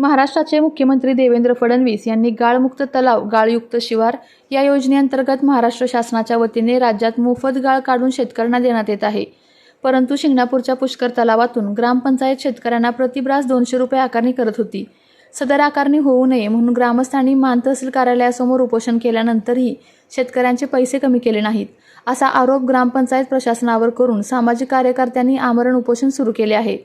महाराष्ट्राचे मुख्यमंत्री देवेंद्र फडणवीस यांनी गाळमुक्त तलाव गाळयुक्त शिवार या योजनेअंतर्गत महाराष्ट्र शासनाच्या वतीने राज्यात मोफत गाळ काढून शेतकऱ्यांना देण्यात येत आहे. परंतु शिंगणापूरच्या पुष्कर तलावातून ग्रामपंचायत शेतकऱ्यांना प्रतिब्रास दोनशे रुपये आकारणी करत होती. सदर आकारणी होऊ नये म्हणून ग्रामस्थांनी मान तहसील कार्यालयासमोर उपोषण केल्यानंतरही शेतकऱ्यांचे पैसे कमी केले नाहीत असा आरोप ग्रामपंचायत प्रशासनावर करून सामाजिक कार्यकर्त्यांनी आमरण उपोषण सुरू केले आहे.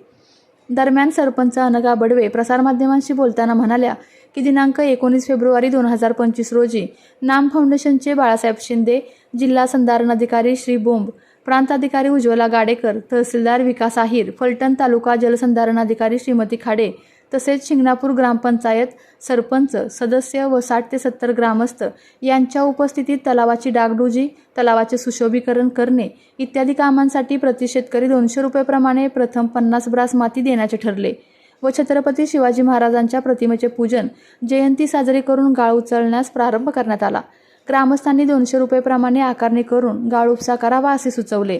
दरम्यान सरपंच अनगा बडवे प्रसारमाध्यमांशी बोलताना म्हणाल्या की दिनांक एकोणीस फेब्रुवारी दोन हजार पंचवीस रोजी नाम फाउंडेशनचे बाळासाहेब शिंदे जिल्हा संधारण अधिकारी श्री बोंब प्रांताधिकारी उज्ज्वला गाडेकर तहसीलदार विकास आहीर फलटण तालुका जलसंधारण अधिकारी श्रीमती खाडे तसेच शिंगणापूर ग्रामपंचायत सरपंच सदस्य व साठ ते सत्तर ग्रामस्थ यांच्या उपस्थितीत तलावाची डागडुजी तलावाचे सुशोभीकरण करणे इत्यादी कामांसाठी प्रति शेतकरी दोनशे रुपयेप्रमाणे प्रथम पन्नास ब्रास माती देण्याचे ठरले व छत्रपती शिवाजी महाराजांच्या प्रतिमेचे पूजन जयंती साजरी करून गाळ उचलण्यास प्रारंभ करण्यात आला. ग्रामस्थांनी दोनशे रुपयेप्रमाणे आकारणी करून गाळ उपसा करावा असे सुचवले.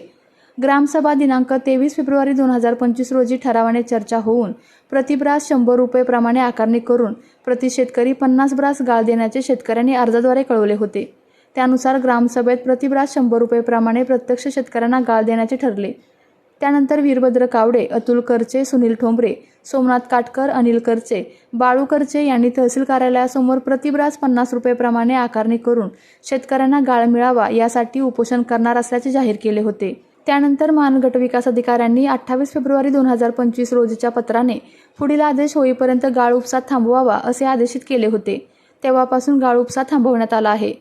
ग्रामसभा दिनांक तेवीस फेब्रुवारी दोन हजार पंचवीस रोजी ठरावाने चर्चा होऊन प्रतिब्रास शंभर रुपये प्रमाणे आकारणी करून प्रति शेतकरी पन्नास ब्रास गाळ देण्याचे शेतकऱ्यांनी अर्जाद्वारे कळवले होते. त्यानुसार ग्रामसभेत प्रतिब्रास शंभर रुपये प्रमाणे प्रत्यक्ष शेतकऱ्यांना गाळ देण्याचे ठरले. त्यानंतर वीरभद्र कावडे अतुल करचे सुनील ठोंबरे सोमनाथ काटकर अनिल करचे बाळू करचे यांनी तहसील कार्यालयासमोर प्रतिब्रास पन्नास रुपयेप्रमाणे आकारणी करून शेतकऱ्यांना गाळ मिळावा यासाठी उपोषण करणार असल्याचे जाहीर केले होते. त्यानंतर महान गटविकास अधिकाऱ्यांनी अठ्ठावीस फेब्रुवारी दोन हजार पंचवीस रोजीच्या पत्राने पुढील आदेश होईपर्यंत गाळ उपसा थांबवावा असे आदेशित केले होते. तेव्हापासून गाळ उपसा थांबवण्यात आला आहे.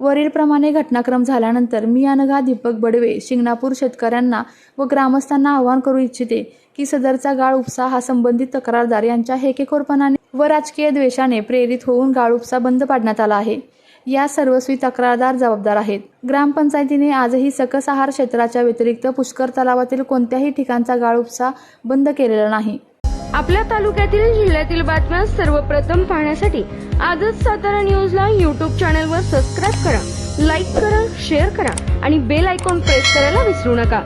वरीलप्रमाणे घटनाक्रम झाल्यानंतर मी अनघा दीपक बडवे शिंगणापूर शेतकऱ्यांना व ग्रामस्थांना आवाहन करू इच्छिते की सदरचा गाळ उपसा हा संबंधित तक्रारदार यांच्या हेकेखोरपणाने व राजकीय द्वेषाने प्रेरित होऊन गाळ उपसा बंद पाडण्यात आला आहे. या सर्वस्वी तक्रारदार जबाबदार आहेत. ग्रामपंचायतीने आजही सकस आहार क्षेत्राच्या व्यतिरिक्त पुष्कर तलावातील कोणत्याही ठिकाणचा गाळ उपसा बंद केलेला नाही. आपल्या तालुक्यातील जिल्ह्यातील बातम्या सर्वप्रथम पाहण्यासाठी आजच सातारा न्यूजला यूट्यूब चॅनलवर सबस्क्राईब करा लाईक करा शेअर करा आणि बेल आयकॉन प्रेस करायला विसरू नका.